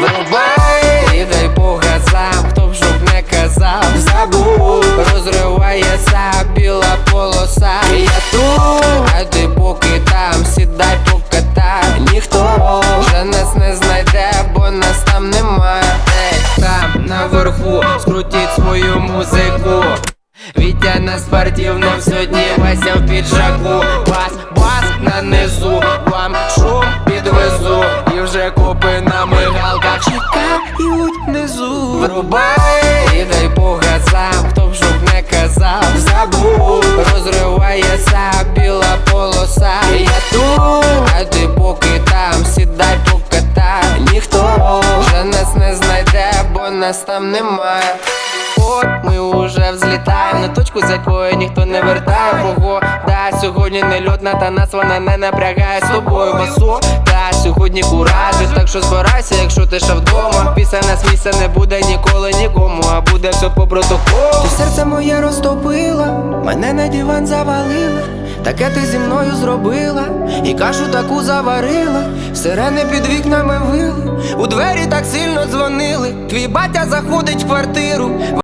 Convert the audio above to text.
Вирубай, і дай Бога сам, хто б жоб не казав, забув, розривається біла полоса. Я тут, а ти поки там, сідай поката, ніхто вже нас не знайде, бо нас там немає. Там наверху скрутіть свою музику. Вітя на спортивному сьогодні Вася в піджаку. Бас, бас на низу, вам шум підвезу. І вже копи на мигалках чекають внизу. Врубай, і дай по газам, хто б щоб не казав Забув, розривається біла полоса. Я тут, а ти поки там, сідай покатай Ніхто вже нас не знайде, бо нас там немає уже на точку, з якої ніхто не вертає. Бого, да, сьогодні не льотна, та нас вона не напрягає з тобою. Басо Та сьогодні куражі, так що збирайся, якщо ти ще вдома. Після нас місця не буде ніколи нікому, а буде все по протоколу. Ти серце моє розтопила, мене на диван завалила. Таке ти зі мною зробила, і кашу таку заварила, сирени під вікнами вили, у двері так сильно дзвонили. Твій батя заходить в квартиру.